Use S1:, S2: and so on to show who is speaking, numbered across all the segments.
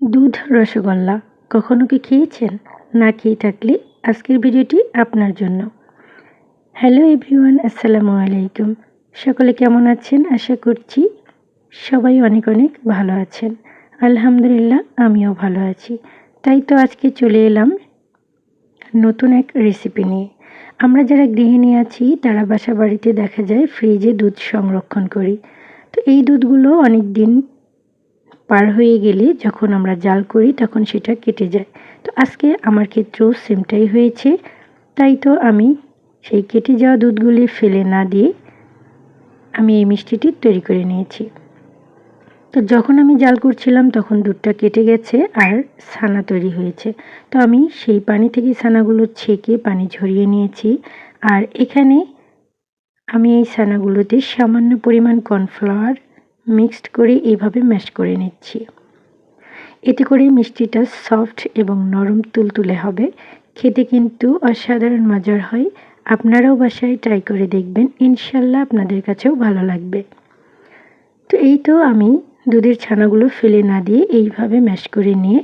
S1: দুধ রসগোল্লা কখনো কি খেয়েছেন? না খেয়ে থাকলে আজকের ভিডিওটি আপনার জন্য। হ্যালো এভরিওয়ান, আসসালামু আলাইকুম। সকলে কেমন আছেন? আশা করছি সবাই অনেক অনেক ভালো আছেন। আলহামদুলিল্লাহ, আমিও ভালো আছি। তাই তো আজকে চলে এলাম নতুন এক রেসিপি নিয়ে। আমরা যারা গৃহিণী আছি, তারা বাসা বাড়িতে দেখা যায় ফ্রিজে দুধ সংরক্ষণ করি। তো এই দুধগুলো অনেক দিন পার হয়ে গেলে যখন আমরা জাল করি তখন সেটা কেটে যায়। তো আজকে আমার ক্ষেত্রেও সেমটাই হয়েছে। তাই তো আমি সেই কেটে যাওয়া দুধগুলি ফেলে না দিয়ে আমি এই মিষ্টিটি তৈরি করে নিয়েছি। তো যখন আমি জাল করছিলাম তখন দুধটা কেটে গেছে আর ছানা তৈরি হয়েছে। তো আমি সেই পানি থেকে ছানাগুলো ছেঁকে পানি ঝরিয়ে নিয়েছি আর এখানে আমি এই ছানাগুলোতে সামান্য পরিমাণ কর্নফ্লাওয়ার মিক্সড করে এইভাবে ম্যাশ করে নিচ্ছি। এতে করে মিষ্টিটা সফট এবং নরম তুলতুলে হবে। খেতে কিন্তু অসাধারণ মজার হয়। আপনারাও বাসায় ট্রাই করে দেখবেন। ইনশাল্লাহ আপনাদের কাছেও ভালো লাগবে। তো এই তো আমি দুধের ছানাগুলো ফেলে না দিয়ে এইভাবে ম্যাশ করে নিয়ে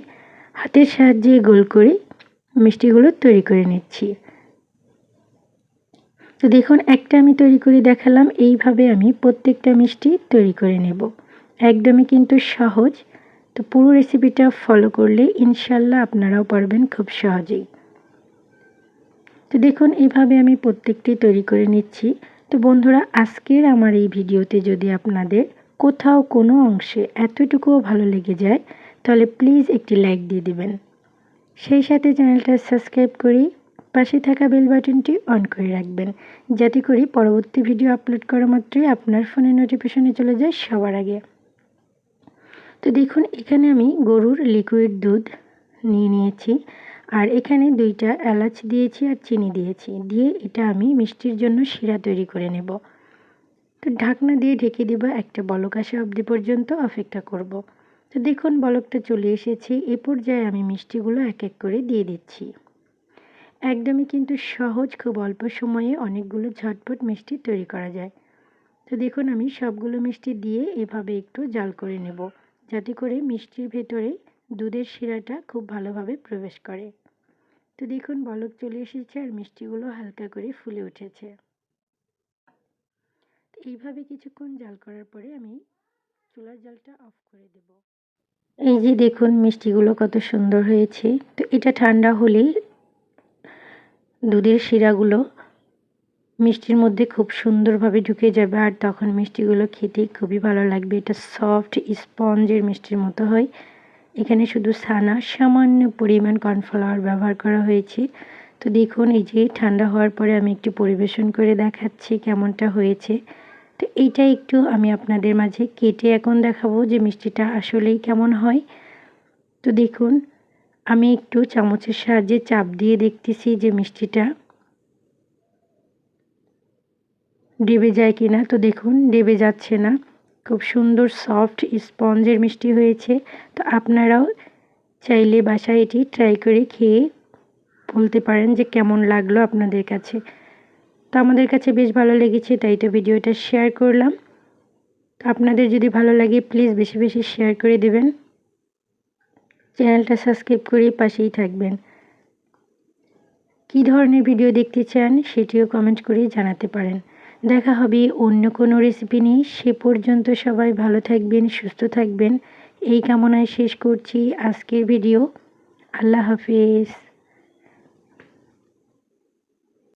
S1: হাতের সাহায্যে গোল করে মিষ্টিগুলো তৈরি করে নিচ্ছি। তো দেখুন, একটা আমি তৈরি করে দেখালাম, এইভাবে আমি প্রত্যেকটা মিষ্টি তৈরি করে নেব। একদমই কিন্তু সহজ। তো পুরো রেসিপিটা ফলো করলে ইনশাল্লাহ আপনারাও পারবেন খুব সহজেই। তো দেখুন, এইভাবে আমি প্রত্যেকটি তৈরি করে নিচ্ছি। তো বন্ধুরা, আজকের আমার এই ভিডিওতে যদি আপনাদের কোথাও কোনো অংশে এতটুকুও ভালো লেগে যায়, তাহলে প্লিজ একটি লাইক দিয়ে দিবেন। সেই সাথে চ্যানেলটা সাবস্ক্রাইব করি। পাশে থাকা বেল বাটনটি অন করে রাখবেন। যাতে করে পরবর্তী ভিডিও আপলোড করা মাত্রই আপনার ফোনে নোটিফিকেশনে চলে যায় সবার আগে। তো দেখুন, এখানে আমি গরুর লিকুইড দুধ নিয়ে নিয়েছি। আর এখানে দুইটা এলাচ দিয়েছি আর চিনি দিয়েছি। দিয়ে এটা আমি মিষ্টির জন্য শিরা তৈরি করে নেব। তো ঢাকনা দিয়ে ঢেকে দেবো একটা বলক আসা অবধি পর্যন্ত অপেক্ষা করব। তো দেখুন, বলকটা চলে এসেছে। এ পর্যায়ে আমি মিষ্টিগুলো এক এক করে দিয়ে দিচ্ছি। একদমই কিন্তু সহজ খুব অল্প সময়ে অনেকগুলো ঝটপট মিষ্টি তৈরি করা যায়। তো দেখুন, আমি সবগুলো মিষ্টি দিয়ে এভাবে একটু জাল করে নেব, যাতে করে মিষ্টির ভেতরে দুধের শিরাটা খুব ভালোভাবে প্রবেশ করে। তো দেখুন, বলক চলে এসেছে আর মিষ্টিগুলো হালকা করে ফুলে উঠেছে। এইভাবে কিছুক্ষণ জাল করার পরে আমি চুলার জালটা অফ করে দেব। এই যে দেখুন, মিষ্টিগুলো কত সুন্দর হয়েছে। তো এটা ঠান্ডা হলেই দুধের শিরাগুলো মিষ্টির মধ্যে খুব সুন্দরভাবে ঢুকে যাবে আর তখন মিষ্টিগুলো খেতে খুবই ভালো লাগবে। এটা সফট স্পঞ্জের মিষ্টির মতো হয়। এখানে শুধু ছানা, সামান্য পরিমাণ কর্নফ্লাওয়ার ব্যবহার করা হয়েছে। তো দেখুন, এই যে ঠান্ডা হওয়ার পরে আমি একটু পরিবেশন করে দেখাচ্ছি কেমনটা হয়েছে। তো এইটা একটু আমি আপনাদের মাঝে কেটে এখন দেখাবো যে মিষ্টিটা আসলেই কেমন হয়। তো দেখুন আমি একটু চামচের সাহায্যে চাপ দিয়ে দেখতেছি যে মিষ্টিটা ডেবে যায় কি না তো দেখুন, ডেবে যাচ্ছে না। খুব সুন্দর সফট স্পঞ্জের মিষ্টি হয়েছে। তো আপনারাও চাইলে বাসায় এটি ট্রাই করে খেয়ে বলতে পারেন যে কেমন লাগল আপনাদের কাছে। তো আমাদের কাছে বেশ ভালো লেগেছে, তাই তো ভিডিওটা শেয়ার করলাম। তো আপনাদের যদি ভালো লাগে, প্লিজ বেশি বেশি শেয়ার করে দেবেন। চ্যানেলটা সাবস্ক্রাইব করে পাশেই থাকবেন। কি ধরনের ভিডিও দেখতে চান সেটিও কমেন্ট করে জানাতে পারেন। দেখা হবে অন্য কোনো রেসিপি নিয়ে। সে পর্যন্ত সবাই ভালো থাকবেন, সুস্থ থাকবেন। এই কামনায় শেষ করছি আজকের ভিডিও। আল্লাহ হাফিজ।